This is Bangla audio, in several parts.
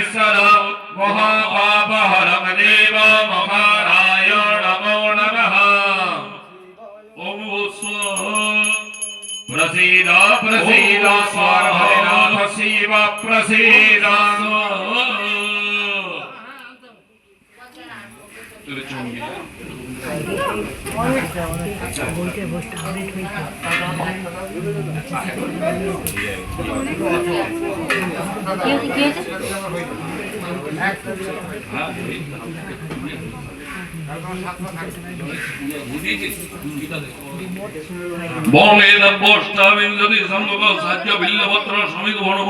महेश्वर महापापहरं देव महारायण नमो नमः ॐ स्वाहा प्रसीद प्रसीद स्वार्हरिनाथ शिव प्रसीद বলতে বসতে বঙ্গেদভ্যষ্টাবিংশতি সংখ্যক সাহায্য বিল্লপত্র সমিত বনম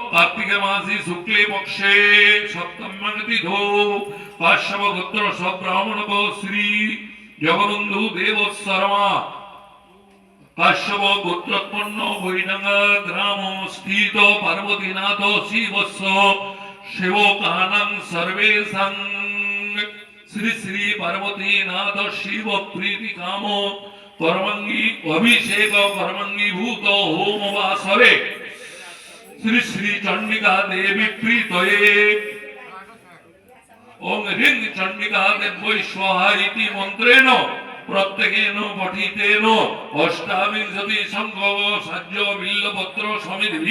কার্তিকে মাসি শুক্লে পক্ষে সপ্তম্যতিথো কাশ্যপ গোত্র সব্রাহ্মণক শ্রী জগবন্ধু দেব শর্মা কাশ্যপ গোত্রোৎপন্ন বৈডাঙ্গা গ্রাম স্থিত পার্বতীনাথ শিবস্য সেবকানাং সর্বেশাং শ্রী শ্রী পার্বতীনাথ শিব প্রীতি কাম কর্মঙ্গী অভিষেক কর্মঙ্গী ভূত হোম বাসরে শ্রী শ্রী চন্ডিকা দেবী প্রীত ওং হ্রিং চন্ডিকা দেব্যৈ স্বাহা মন্ত্রেণ, প্রত্যেকেন পঠিতেন। অষ্টাবিংশতি সংঘ সাহায্য বিল্লপত্র সমিতি